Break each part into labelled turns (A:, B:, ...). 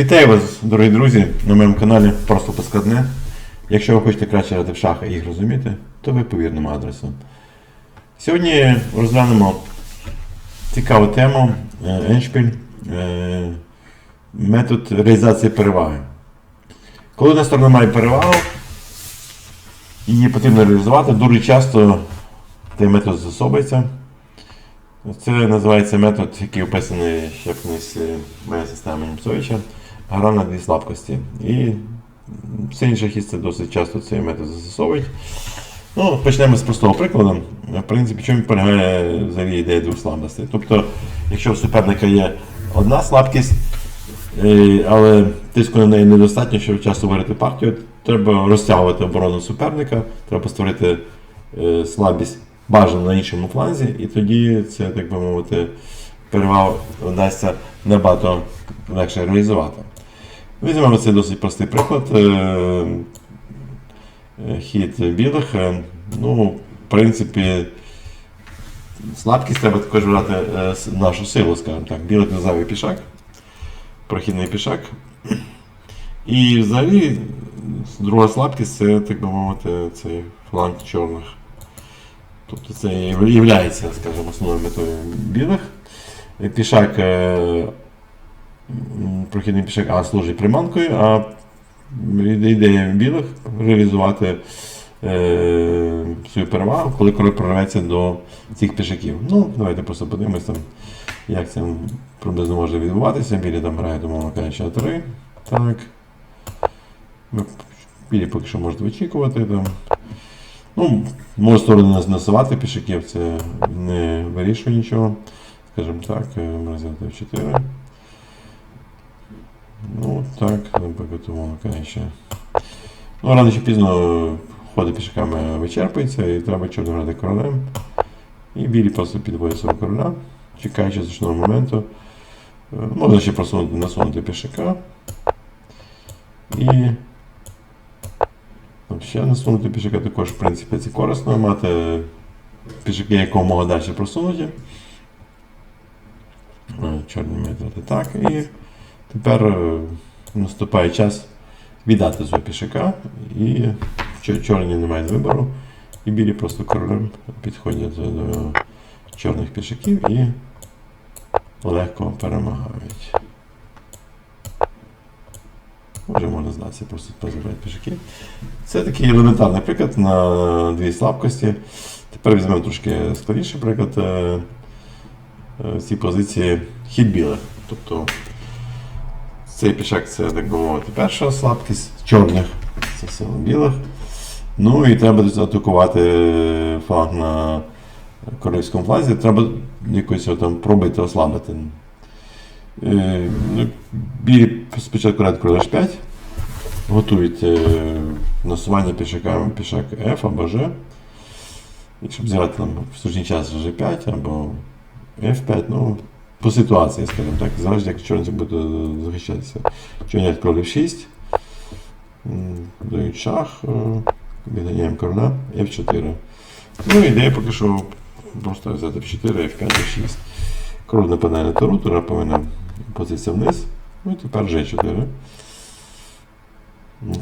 A: Вітаю вас, дорогі друзі, на моєму каналі Просто Поскладне. Якщо ви хочете краще грати в шахи і їх розуміти, то ви по вірному адресу. Сьогодні розглянемо цікаву тему е, Еншпіль, е, метод реалізації переваги. Коли одна сторона має перевагу, її потрібно реалізувати, дуже часто цей метод застосовується. Це називається метод, який описаний ще в книзі моя система Німцовича. Гра на дві слабкості. І сильні шахісти досить часто цей метод застосовують. Ну, почнемо з простого прикладу. В принципі, чому полягає взагалі ідея двох слабкостей. Тобто, якщо у суперника є одна слабкість, е, але тиску на неї недостатньо, щоб часто виграти партію, треба розтягувати оборону суперника, треба створити е, слабість бажано на іншому фланзі, і тоді це, так би мовити, перевагу вдасться набагато легше реалізувати. Візьмемо цей досить простий приклад. Е, е, Хід білих. Ну, в принципі, слабкість треба також брати е, нашу силу, скажімо так. Білий зайвий пішак, прохідний пішак. І взагалі друга слабкість це, так би мовити, цей фланг чорних. Тобто це є, скажімо, основною метою білих. Пішак, прохідний пішак А служить приманкою, а ідея білих реалізувати е, свою перевагу, коли король прорветься до цих пішаків. Ну, давайте просто подивимось, там, як це приблизно може відбуватися. Білі там грають, умовно кажучи, на 3. Так. Білі поки що можуть вичікувати там. Ну, може сторони нас насувати пішаків, це не вирішує нічого. Скажімо так, е, морозилка F4. Ну, так, умовно кажучи. Ну, рано чи пізно ходи пішаками вичерпується і треба чорно грати королем. І білі просто підводять свого короля, чекаючи зручного моменту. Е, Можна ще просунути, насунути пішака. І Ще насунути пішака також, в принципі, це корисно мати пішаки якомога далі просунуті. Е, Чорні методи так. І тепер е, наступає час віддати свого пішака. І чор- чорні не мають вибору. І білі просто королем підходять до, чорних пішаків і легко перемагають. Може можна здатися, просто позабирати пішаки. Це такий елементарний приклад на дві слабкості. Тепер візьмемо трошки складніший приклад. Е, е, В цій позиції хід білих. Тобто цей пішак це, так би мовити, перша слабкість чорних, це сила білих. Ну і треба атакувати фланг на королівському фланзі. Треба якось його там пробити ослабити. Е, ну, Білі спочатку грають король H5, готують е, насування пішаками пішак F або G. І щоб зіграти там в слушний час G5 або F5, ну, по ситуації, скажімо так, залежить, як чорниці буде захищатися. Чорні король F6, дають шах, е, відганяємо короля F4. Ну, ідея поки що просто взяти F4, F5, F6. Король нападає на тару, тура повинна позиція вниз. Ну і тепер G4.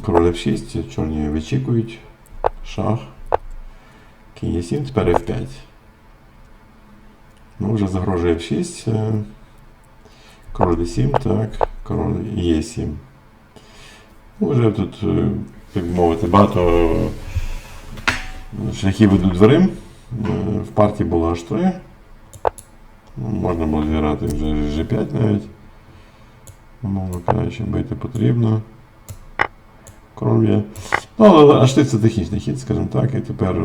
A: Король F6, чорні вичікують. Шах. Кінь Е7, тепер F5. Ну, вже загрожує F6. е, Король D7, так, король Е7. Ну, тут, е, як би мовити, багато шляхів ведуть дверим. Е, В партії було H3. Ну, Можна було зіграти вже G5 навіть. Умовно кажучи, бити потрібно. Король є. Ну, але аж ти це технічний хід, скажімо так. І тепер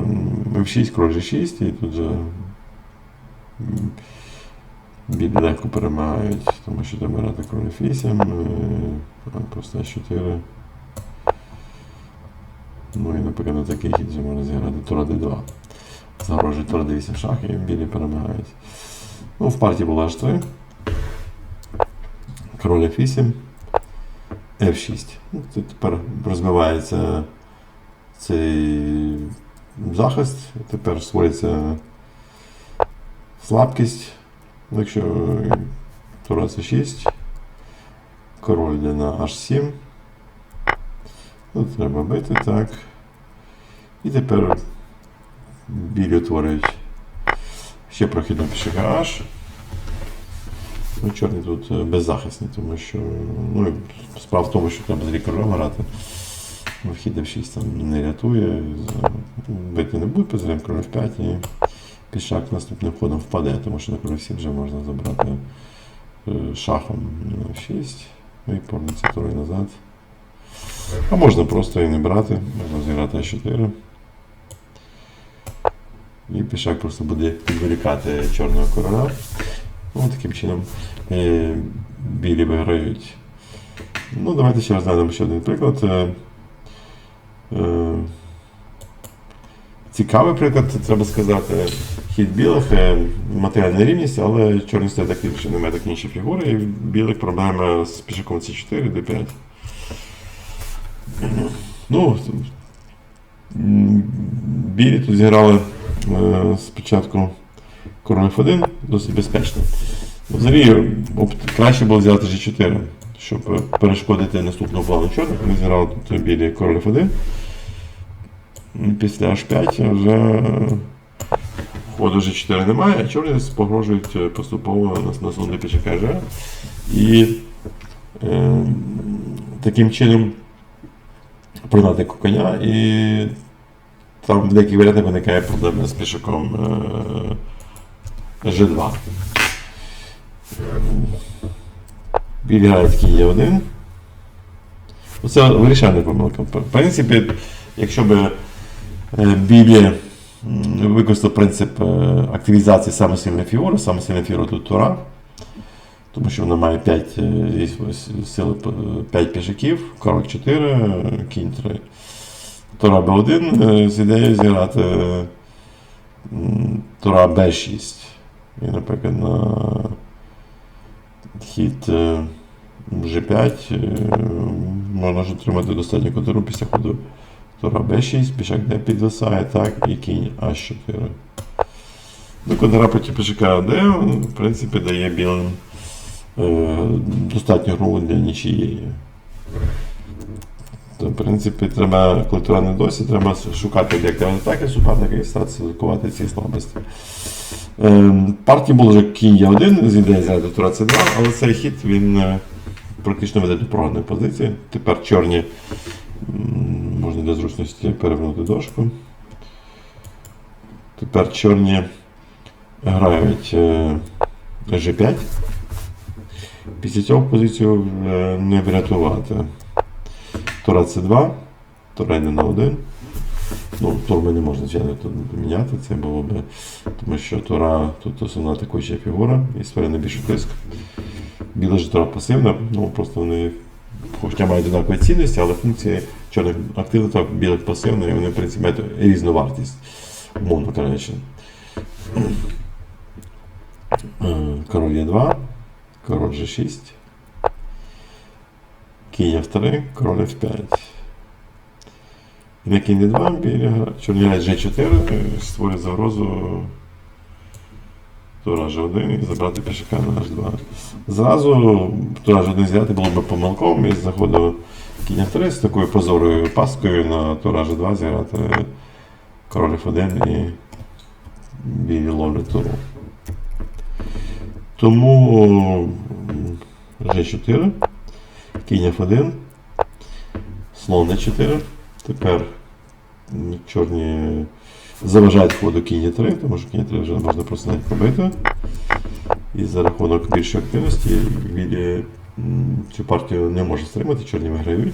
A: F6, король G6, і тут же легко перемагають, тому що треба грати король F8, е, просто H4. Ну і, наприклад, на такий хід вже можна зіграти Тура D2. Загрожує Тура D8 шах і білі перемагають. Ну, в партії була H3. Король F8. F6. Ну, тут тепер розбивається цей захист. Тепер створюється слабкість. Ну, Якщо Тура це 6, Король йде на H7. Тут треба бити, так. І тепер білі утворюють ще прохідно пішака H. Ну, чорні тут е, беззахисні, тому що ну, справа в тому, що треба з королем грати. Вхід F6 там не рятує, бити не буде, позрем король F5 і пішак наступним ходом впаде, тому що на король 7 вже можна забрати е, шахом на F6 і повернутися турою назад. А можна просто і не брати, можна зіграти А4. І пішак просто буде відволікати чорного короля. Ну, таким чином е, білі виграють. Ну, давайте ще розглянемо ще один приклад. Е, цікавий приклад, треба сказати. Хід білих, е, матеріальна рівність, але чорний стоїть так що немає так інші фігури, і білих проблема з пішаком C4, D5. Ну, білі тут зіграли е, спочатку король F1, досить безпечно. Взагалі, краще було взяти G4, щоб е, перешкодити наступного плану чорних. Ми зіграли тут білі король F1. Після H5 вже е, G4 немає, а чорні погрожують е, поступово на, на сонде. І е, таким чином продати коня і там в деяких варіантах виникає проблема з пішаком е, G2. Білі грають кінь Е1. Оце вирішальна помилка. В принципі, якщо б е, білі використав принцип е, активізації саме сильної фігури, саме сильна фігура тут Тура, тому що вона має 5 сили 5 пішаків, король 4, е, кінь 3. Тура Б1 е, з ідеєю зіграти е, Тура Б6. І, наприклад, на хід е, G5 е, можна ж отримати достатньо котиру після ходу Тура Б6, пішак Д підвисає, так, і кінь А4. Ну, котира проти пішака Д, в принципі, дає білим е, достатньо гру для нічиєї. То, в принципі, треба, коли тура не досі, треба шукати об'єкти атаки суперника і старатися лікувати ці слабості. Ем, Партії було вже кінь Є1 з ідеї зайти тура С2, але цей хід він е, практично веде до програної позиції. Тепер чорні для зручності перевернути дошку. Тепер чорні грають е, G5. Після цього позицію не врятувати. Тура С2, Тура йде на 1. Ну, тур не можна звичайно тут міняти, це було б, тому що Тура тут основна атакуюча фігура і створює найбільший тиск. Біла ж Тура пасивна, ну просто вони хоча мають однакові цінності, але функції чорних активна та білих пасивна, і вони в принципі мають різну вартість, умовно кажучи. Е, Король Е2, король G6, кінь F3, король F5. І на кінь D2 біля чорні грають G4, е, створює загрозу тура G1 і забрати пішака на H2. Зразу тура G1 зіграти було б помилковим із заходу кінь F3 з такою прозорою паскою на тура G2 зіграти король F1 і білі ловлять туру. Тому G4, кінь F1, слон D4. Тепер чорні заважають ходу кінь 3, тому що кінь 3 вже можна просто навіть побити. І за рахунок більшої активності білі цю партію не може стримати, чорні виграють.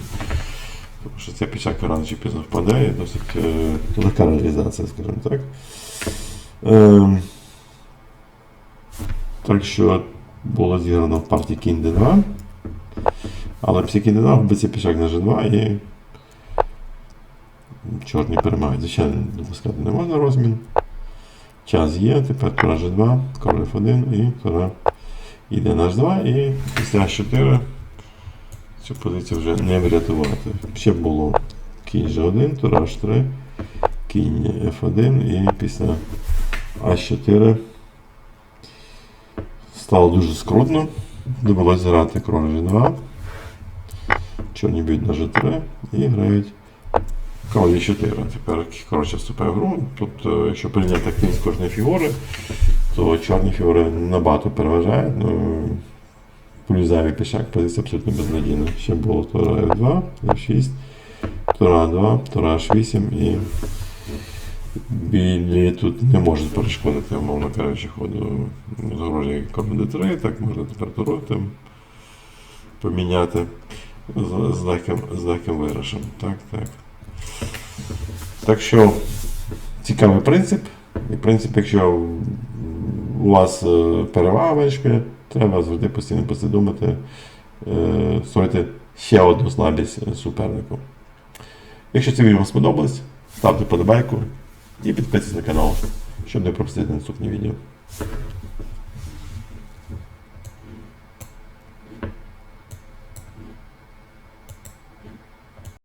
A: Тому що ця пішак рано чи пізно впадає, досить е, легка реалізація, скажімо так. Ем, так що було зіграно в партії кінь d2. Але після кінь d2 вбиться пішак на g2 і чорні перемагають. Звичайно, допускати не можна розмін. Час є, тепер тура g2, король f1 і тура йде на h2 і після h4 цю позицію вже не врятувати. Ще було кінь g1, тура h3, кінь f1 і після а4 стало дуже скрутно. Довелося грати король G2. Чорні б'ють на G3 і грають король e 4. Тепер коротше вступає в гру. Тут, е, якщо прийняти активність кожної фігури, то чорні фігури набагато переважають. Ну, плюс зайвий пішак, позиція абсолютно безнадійна. Ще було тура F2, F6, тура 2, тура H8 і білі тут не можуть перешкодити, умовно кажучи, ходу загрожує король D3, так можна тепер туру поміняти з, з, легким, з легким виграшем. Так, так. Так що цікавий принцип. І принцип, якщо у вас е, перевага вишки, треба завжди постійно думати, е, створити ще одну слабість е, супернику. Якщо це відео вам сподобалось, ставте подобайку і підписуйтесь на канал, щоб не пропустити наступні відео.